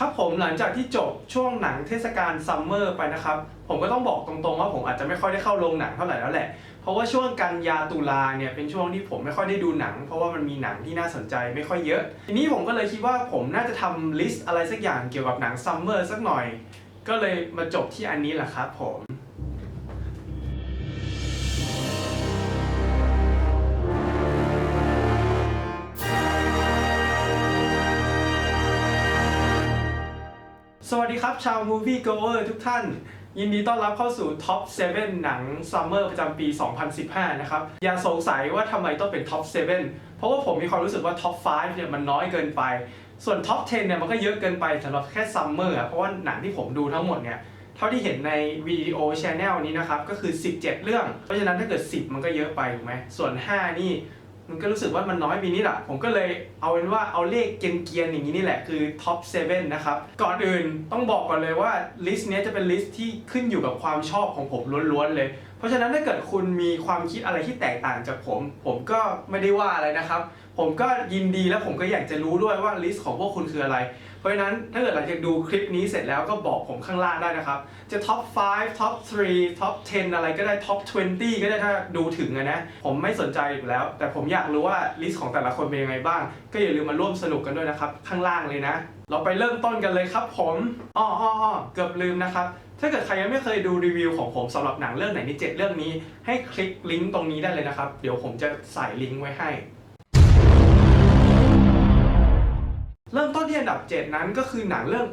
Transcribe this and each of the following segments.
ครับผมหลังจากที่จบช่วงหนังเทศกาลซัมเมอร์ไปนะครับ ผมก็ต้องบอกตรงๆว่าผมอาจจะไม่ค่อยได้เข้าโรงหนังเท่าไหร่แล้วแหละ เพราะว่าช่วงกันยาตุลาเนี่ยเป็นช่วงที่ผมไม่ค่อยได้ดูหนัง เพราะว่ามันมีหนังที่น่าสนใจไม่ค่อยเยอะ ทีนี้ผมก็เลยคิดว่าผมน่าจะทำลิสต์อะไรสักอย่างเกี่ยวกับหนังซัมเมอร์สักหน่อย ก็เลยมาจบที่อันนี้แหละครับผม สวัสดีครับ ชาว Movie Goer ทุกท่าน ยินดีต้อนรับเข้าสู่ Top 7หนังซัมเมอร์ประจำปี 2015 นะครับ อย่าสงสัยว่าทำไมต้องเป็น Top 7เพราะว่าผมมีความรู้สึกว่า Top 5เนี่ยมันน้อยเกินไป ส่วน Top 10 เนี่ยมันก็เยอะเกินไปสำหรับแค่ซัมเมอร์เพราะว่าหนังที่ผมดูทั้งหมดเนี่ยเท่าที่เห็นในวิดีโอช n แนลนี้นะครับ ก็คือ 17 เรื่อง เพราะฉะนั้นถ้าเกิด 10 มันก็เยอะไปถูกไหมส่วน 5 นี่ มันก็รู้สึกว่ามันน้อยไปนิดอะผมก็เลยเอาเป็นว่าเอาเลขเกรียนๆอย่างนี้นี่แหละคือท็อป7นะครับ ก่อนอื่นต้องบอกก่อนเลยว่าลิสต์นี้จะเป็นลิสต์ที่ขึ้นอยู่กับความชอบของผมล้วนๆเลย เพราะฉะนั้นถ้าเกิดคุณมีความคิดอะไรที่แตกต่างจากผม ผมก็ไม่ได้ว่าอะไรนะครับ ผมก็ยินดีและผมก็อยากจะรู้ด้วยว่าลิสต์ของพวกคุณคืออะไร เพราะฉะนั้นถ้าเกิดหลังจากดูคลิปนี้เสร็จแล้วก็บอกผมข้างล่างได้นะครับ จะท็อป 5 ท็อป 3 ท็อป 10 อะไรก็ได้ท็อป 20 ก็ได้ถ้าดูถึงอะนะ ผมไม่สนใจอยู่แล้ว แต่ผมอยากรู้ว่าลิสต์ของแต่ละคนเป็นยังไงบ้าง ก็อย่าลืมมาร่วมสนุกกันด้วยนะครับ ข้างล่างเลยนะ เราไปเริ่มต้นกันเลยครับผมอ้ออ้ออเกือบลืมนะครับถ้าเกิดใครยังไม่เคยดูรีวิวของผมสำหรับหนังเรื่องไหนใน7เรื่องนี้ ให้คลิกลิงก์ตรงนี้ได้เลยนะครับ เดี๋ยวผมจะใส่ลิงก์ไว้ให้ บ 7 นั้นก็คือหนังเรื่อง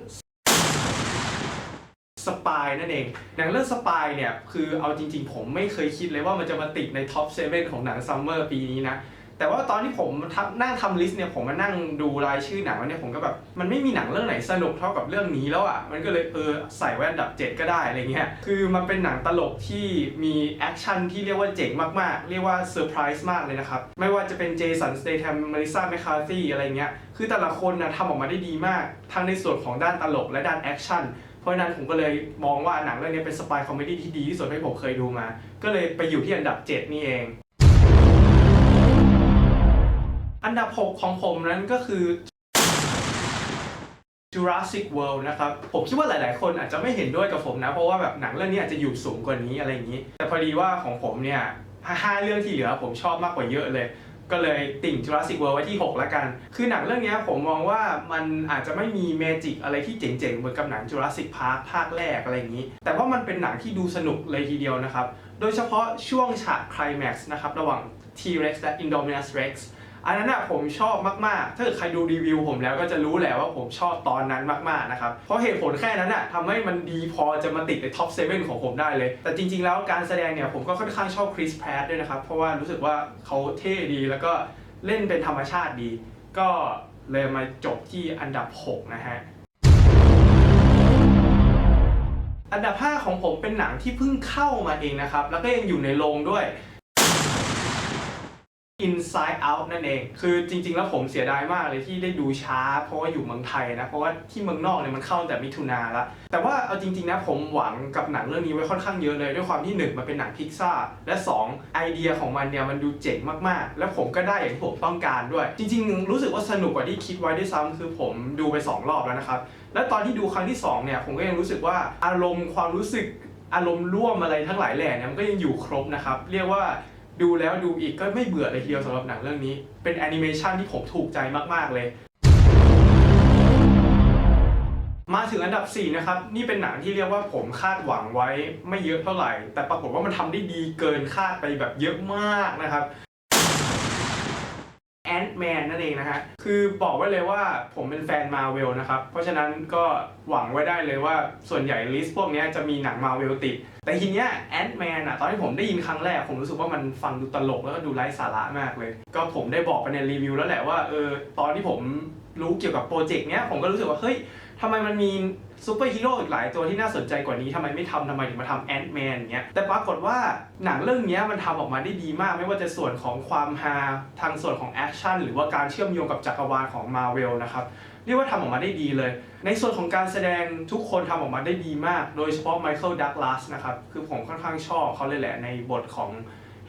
สปายนั่นเอง หนังเรื่องสปายเนี่ย คือเอาจริง ๆ ผมไม่เคยคิดเลยว่ามันจะมาติดในท็อป 7 ของหนังซัมเมอร์ปีนี้นะ แต่ว่าตอนที่ผมทำนั่งทำลิสต์เนี่ยผมมานั่งดูรายชื่อหนังแล้วเนี่ยผมก็แบบมันไม่มีหนังเรื่องไหนสนุกเท่ากับเรื่องนี้แล้วอะมันก็เลยเออใส่ไว้อันดับ 7 ก็ได้อะไรเงี้ยคือมันเป็นหนังตลกที่มีแอคชั่นที่เรียกว่าเจ๋งมากๆ เรียกว่าเซอร์ไพรส์มากเลยนะครับ ไม่ว่าจะเป็นเจสันสเตทัมมาริซาแมคคาร์ธีอะไรเงี้ยคือแต่ละคนนะทำออกมาได้ดีมากทั้งในส่วนของด้านตลกและด้านแอคชั่นเพราะฉะนั้นผมก็เลยมองว่าหนังเรื่องนี้เป็นสปายคอมเมดี้ที่ดีที่สุดที่ผมเคยดูมา ก็เลยไปอยู่ที่อันดับ 7 นี่เอง อันดับ 6 ของผมนั้นก็คือ Jurassic World นะครับ ผมคิดว่าหลาย ๆ คนอาจจะไม่เห็นด้วยกับผมนะ เพราะว่าแบบหนังเรื่องนี้อาจจะอยู่สูงกว่านี้อะไรอย่างนี้ แต่พอดีว่าของผมเนี่ยห้าเรื่องที่เหลือผมชอบมากกว่าเยอะเลย ก็เลยติ่ง Jurassic World ไว้ที่6แล้วกัน คือหนังเรื่องนี้ผมมองว่ามันอาจจะไม่มีเมจิกอะไรที่เจ๋ง ๆ เหมือนกับหนัง Jurassic Park ภาคแรกอะไรอย่างนี้ แต่ว่ามันเป็นหนังที่ดูสนุกเลยทีเดียวนะครับ โดยเฉพาะช่วงฉากไคลแม็กซ์นะครับระหว่าง T-Rex และ Indominus Rex อันนั้นอะผมชอบมากๆ ถ้าเกิดใครดูรีวิวผมแล้วก็จะรู้แหละว่าผมชอบตอนนั้นมากๆนะครับ เพราะเหตุผลแค่นั้นอะทำให้มันดีพอจะมาติดในท็อป7ของผมได้เลย แต่จริง ๆ แล้วการแสดงเนี่ยผมก็ค่อนข้างชอบคริสแพรด้วยนะครับ เพราะว่ารู้สึกว่าเขาเท่ดีแล้วก็เล่นเป็นธรรมชาติดี ก็เลยมาจบที่อันดับ 6 นะฮะอันดับ 5 ของผมเป็นหนังที่เพิ่งเข้ามาเองนะครับ แล้วก็ยังอยู่ในโรงด้วย Inside Out นั่นเอง คือจริง ๆ แล้วผมเสียดายมากเลยที่ได้ดูช้า เพราะว่าอยู่เมืองไทยนะ เพราะว่าที่เมืองนอกเนี่ยมันเข้าตั้งแต่มิถุนาล้วแต่ว่าเอาจริง ๆ นะผมหวังกับหนังเรื่องนี้ไว้ค่อนข้างเยอะเลย ด้วยความที่ 1 มันเป็นหนังพิกซ่าและ 2 ไอเดียของมันเนี่ยมันดูเจ๋งมากๆ และผมก็ได้อย่างที่ผมต้องการด้วย จริง ๆ รู้สึกว่าสนุกกว่าที่คิดไว้ด้วยซ้ำคือผมดูไป 2 รอบแล้วนะครับ และตอนที่ดูครั้งที่สองเนี่ยผมก็ยังรู้สึกว่าอารมณ์ความรู้สึกอารมณ์ร่วมอะไรทั้งหลายแหล่เนี่ยมันก็ยังอยู่ครบนะครับเรียกว่า ดูแล้วดูอีกก็ไม่เบื่อเลยทีเดียวสำหรับหนังเรื่องนี้ เป็นแอนิเมชันที่ผมถูกใจมากๆเลย มาถึงอันดับ 4 นะครับ นี่เป็นหนังที่เรียกว่าผมคาดหวังไว้ไม่เยอะเท่าไหร่ แต่ปรากฏว่ามันทำได้ดีเกินคาดไปแบบเยอะมากนะครับ นด์แมนนั่นเองนะฮะ คือบอกไว้เลยว่าผมเป็นแฟนมาเวลนะครับ เพราะฉะนั้นก็หวังไว้ได้เลยว่าส่วนใหญ่ลิสต์พวกนี้จะมีหนังมาเวลติด แต่ทีเนี้ยแอนด์แมนอะตอนที่ผมได้ยินครั้งแรก ผมรู้สึกว่ามันฟังดูตลกแล้วก็ดูไร้สาระมากเลย ก็ผมได้บอกไปในรีวิวแล้วแหละว่าเออตอนที่ผมรู้เกี่ยวกับโปรเจกต์เนี้ยผมก็รู้สึกว่าเฮ้ยทำไมมันมี ซูเปอร์ฮีโร่อีกหลายตัวที่น่าสนใจกว่านี้ทำไมไม่ทำทำไมถึงมาทำแอนด์แมนเงี้ยแต่ปรากฏว่าหนังเรื่องนี้มันทำออกมาได้ดีมาก ไม่ว่าจะส่วนของความฮาทางส่วนของแอคชั่นหรือว่าการเชื่อมโยงกับจักรวาลของมาเวลนะครับเรียกว่าทำออกมาได้ดีเลย ในส่วนของการแสดงทุกคนทำออกมาได้ดีมาก โดยเฉพาะไมเคิลดักลาสนะครับคือผมค่อนข้างชอบเขาเลยแหละในบทของ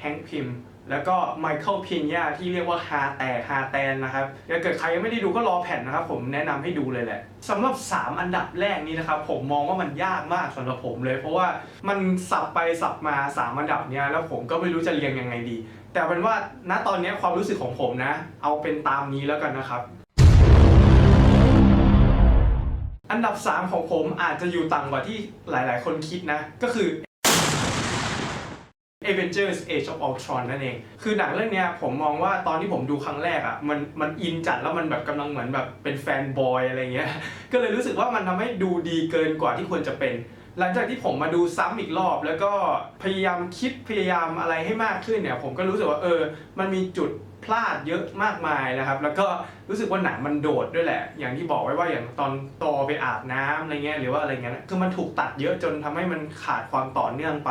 แฮงค์พิมแล้วก็ไมเคิลพีนยาที่เรียกว่าฮาแตกฮาแตนนะครับถ้าเกิดใครยังไม่ได้ดูก็รอแผ่นนะครับ ผมแนะนำให้ดูเลยแหละสำหรับ 3 อันดับแรกนี้นะครับ ผมมองว่ามันยากมากสำหรับผมเลย เพราะว่ามันสับไปสับมา 3 อันดับเนี้ยแล้วผมก็ไม่รู้จะเรียงยังไงดี แต่เป็นว่าณตอนนี้ความรู้สึกของผมนะ เอาเป็นตามนี้แล้วกันนะครับอันดับ 3 ของผมอาจจะอยู่ต่ำกว่าที่หลาย ๆ คนคิดนะ ก็คือ Avengers Age of Ultron นั่นเอง คือหนังเรื่องนี้ผมมองว่าตอนที่ผมดูครั้งแรกอะ่ะมันมันอินจัดแล้วมันแบบกำลังเหมือนแบบเป็นแฟนบอยอะไรเงี้ย ก็เลยรู้สึกว่ามันทำให้ดูดีเกินกว่าที่ควรจะเป็น หลังจากที่ผมมาดูซ้ำอีกรอบ แล้วก็พยายามคิดพยายามอะไรให้มากขึ้นเนี่ย ผมก็รู้สึกว่าเออ มันมีจุดพลาดเยอะมากมายนะครับ แล้วก็รู้สึกว่าหนังมันโดดด้วยแหละ อย่างที่บอกไว้ว่าอย่างตอนโตไปอาบน้ำอะไรเงี้ยหรือว่าอะไรเงี้ยนะคือมันถูกตัดเยอะจนทำให้มันขาดความต่อเนื่องไป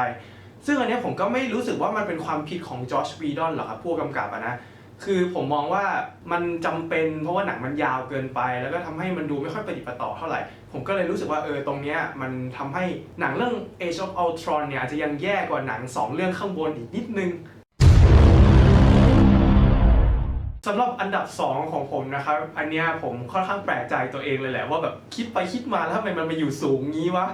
ซึ่งอันนี้ผมก็ไม่รู้สึกว่ามันเป็นความผิดของจอชวีดอนหรอกครับผู้กำกับอะนะคือผมมองว่ามันจำเป็นเพราะว่าหนังมันยาวเกินไป แล้วก็ทำให้มันดูไม่ค่อยประดิประต่อเท่าไหร่ ผมก็เลยรู้สึกว่าเออตรงเนี้ยมันทำให้หนังเรื่อง Age of Ultron เนี่ยอาจจะยังแย่กว่าหนัง 2 เรื่องข้างบนอีกนิดนึงสำหรับอันดับ 2 ของผมนะครับอันเนี้ยผมค่อนข้างแปลกใจตัวเองเลยแหละว่าแบบคิดไปคิดมาแล้วทำไมมันมาอยู่สูงงี้วะ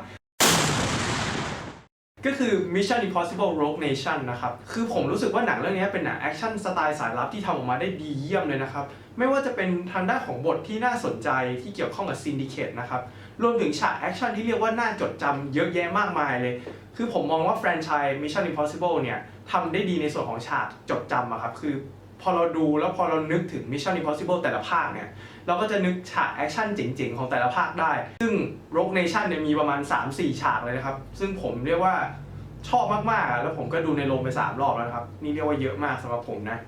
ก็คือ Mission Impossible Rogue Nation นะครับ คือผมรู้สึกว่าหนังเรื่องนี้เป็นหนังแอคชั่นสไตล์สายลับที่ทำออกมาได้ดีเยี่ยมเลยนะครับ ไม่ว่าจะเป็นทางด้านของบทที่น่าสนใจที่เกี่ยวข้องกับ Syndicate นะครับ รวมถึงฉากแอคชั่นที่เรียกว่าน่าจดจำเยอะแยะมากมายเลย คือผมมองว่าแฟรนไชส์ Mission Impossible เนี่ยทำได้ดีในส่วนของฉากจดจำอะครับ คือพอเราดูแล้วพอเรานึกถึง Mission Impossible แต่ละภาคเนี่ย เราก็จะนึกฉากแอคชั่นเจ๋งๆ ของแต่ละภาคได้ ซึ่ง Rogue Nation เนี่ยมีประมาณ 3-4 ฉากเลยนะครับ ซึ่งผมเรียกว่าชอบมากๆอะแล้วผมก็ดูในโรงไป 3 รอบแล้วครับ นี่เรียกว่าเยอะมากสำหรับผมนะ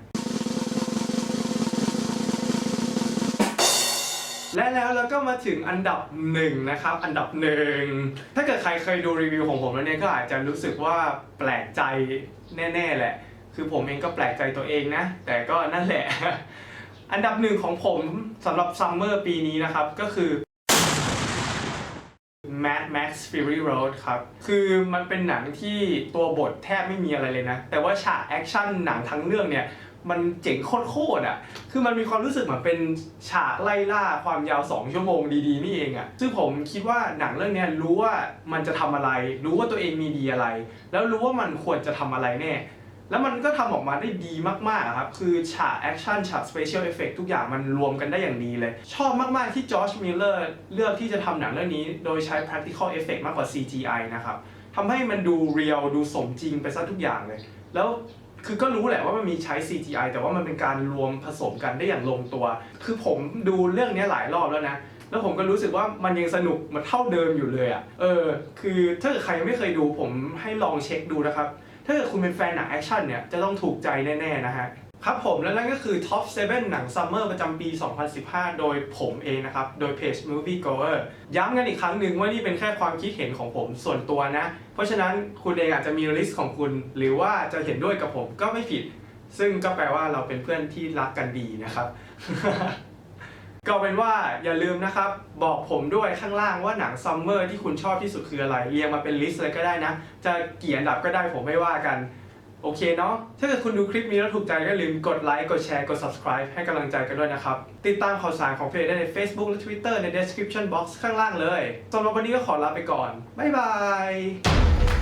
และแล้วเราก็มาถึงอันดับหนึ่งนะครับ อันดับหนึ่ง ถ้าเกิดใครเคยดูรีวิวของผมแล้วเนี่ยก็อาจจะรู้สึกว่าแปลกใจแน่ ๆ แหละ คือผมเองก็แปลกใจตัวเองนะ แต่ก็นั่นแหละ อันดับหนึ่งของผมสำหรับซัมเมอร์ปีนี้นะครับ ก็คือ Mad Max Fury Road ครับ คือมันเป็นหนังที่ตัวบทแทบไม่มีอะไรเลยนะ แต่ว่าฉากแอคชั่นหนังทั้งเรื่องเนี่ย มันเจ๋งโคตรๆอะ คือมันมีความรู้สึกเหมือนเป็นฉากไล่ล่าความยาว 2 ชั่วโมงดีๆ นี่เองอะ ซึ่งผมคิดว่าหนังเรื่องนี้รู้ว่ามันจะทำอะไร รู้ว่าตัวเองมีดีอะไร แล้วรู้ว่ามันควรจะทำอะไรแน่ แล้วมันก็ทำออกมาได้ดีมากๆครับ คือฉากแอคชั่นฉากสเปเชียลเอฟเฟกทุกอย่างมันรวมกันได้อย่างดีเลย ชอบมากๆที่จอร์จมิลเลอร์เลือกที่จะทำหนังเรื่องนี้โดยใช้ practical effect มากกว่า CGI นะครับทำให้มันดูเรียลดูสมจริงไปซะทุกอย่างเลย แล้วคือก็รู้แหละว่ามันมีใช้ CGI แต่ว่ามันเป็นการรวมผสมกันได้อย่างลงตัว คือผมดูเรื่องนี้หลายรอบแล้วนะ แล้วผมก็รู้สึกว่ามันยังสนุกมันเท่าเดิมอยู่เลยอะ่ะ เออ คือถ้าเกิดใครยังไม่เคยดูผมให้ลองเช็คดูนะครับ ถ้าเกิดคุณเป็นแฟนหนังแอคชั่นเนี่ยจะต้องถูกใจแน่ๆนะฮะครับผมและนั่นก็คือ Top 7 หนังซัมเมอร์ประจำปี 2015 โดยผมเองนะครับ โดยเพจ Movie Goer ย้ำกันอีกครั้งหนึ่งว่านี่เป็นแค่ความคิดเห็นของผมส่วนตัวนะ เพราะฉะนั้นคุณเองอาจจะมีลิสต์ของคุณ หรือว่าจะเห็นด้วยกับผมก็ไม่ผิด ซึ่งก็แปลว่าเราเป็นเพื่อนที่รักกันดีนะครับ ก็เป็นว่าอย่าลืมนะครับ บอกผมด้วยข้างล่างว่าหนังซัมเมอร์ที่คุณชอบที่สุดคืออะไร เรียงมาเป็นลิสต์เลยก็ได้นะ จะเกี่อันดับก็ได้ผมไม่ว่ากัน โอเคเนาะถ้าเกิดคุณดูคลิปนี้แล้วถูกใจก็ลืมกดไลค์กดแชร์กด subscribe ให้กำลังใจกันด้วยนะครับ ติดตามข่าวสารของเพจได้ใน Facebook และ Twitter ใน description box ข้างล่างเลยสำหรับวันนี้ก็ขอลาไปก่อนบ๊ายบาย